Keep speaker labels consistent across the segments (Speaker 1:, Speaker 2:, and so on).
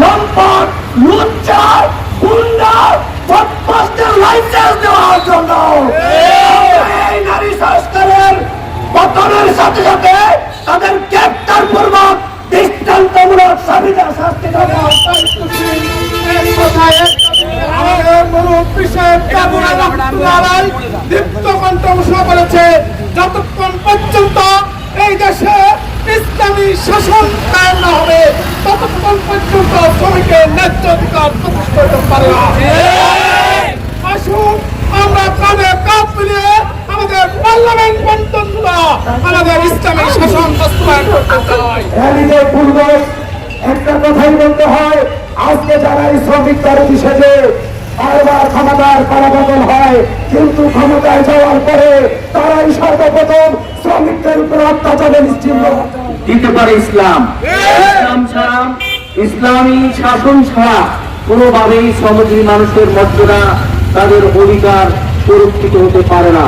Speaker 1: লম্পট লুচ্চা গুন্ডা বদমাসদের লাইসেন্স দেওয়ার জন্য। এই নারী সংস্কারের পতনের সাথে সাথে তাদের গ্রেপ্তার পূর্বক দৃষ্টান্তমূলক সাবিদা শাস্তি
Speaker 2: দীপ্ত কণ্ঠ ঘোষণা করেছে যতক্ষণ পর্যন্ত এই দেশে ইসলামী কায়েম না হবে ততক্ষণ পর্যন্ত শ্রমিকের ন্যায্য অধিকার প্রতিষ্ঠা হতে পারে না আসুন আমরা কাঁধে কাঁধ মিলিয়ে আমাদের পার্লামেন্ট বন্টনগুলো আমাদের ইসলামী শাসন বাস্তবায়ন করতে চাই
Speaker 1: একটা কথাই বলতে হয়, আজকে যারা শ্রমিক তারতি সেজে বারবার ক্ষমতার করাবদল হয়, কিন্তু ক্ষমতায় যাওয়ার পরে তারাই সর্বপ্রথম শ্রমিকদের উপর অত্যাচারে নিশ্চিন্ত দিতে পারে ইসলাম। ইসলাম ছাড়া ইসলামী শাসন ছাড়া কোনোভাবেই শ্রমজীবী মানুষের মর্যাদা তাদের অধিকার সুরক্ষিত হতে পারে না।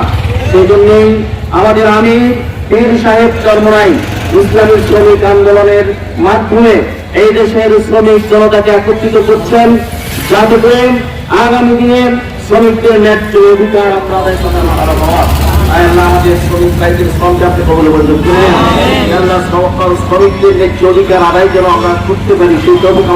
Speaker 1: সেই জন্যই আমাদের আমি পীর সাহেব চর্মনাই ইসলামী শ্রমিক আন্দোলনের মাধ্যমে এই দেশের শ্রমিক জনতাকে একত্রিত করছেন। যাতে করে আগামী দিনের শ্রমিকদের ন্যায্য অধিকার আমরা আল্লাহ আমাদের শ্রমিক ভাইদের শ্রমকে আপনি কবল মঞ্জুর করুন আল্লাহ শ্রমিকদের আদায় যেন আমরা করতে পারি সেই তবুক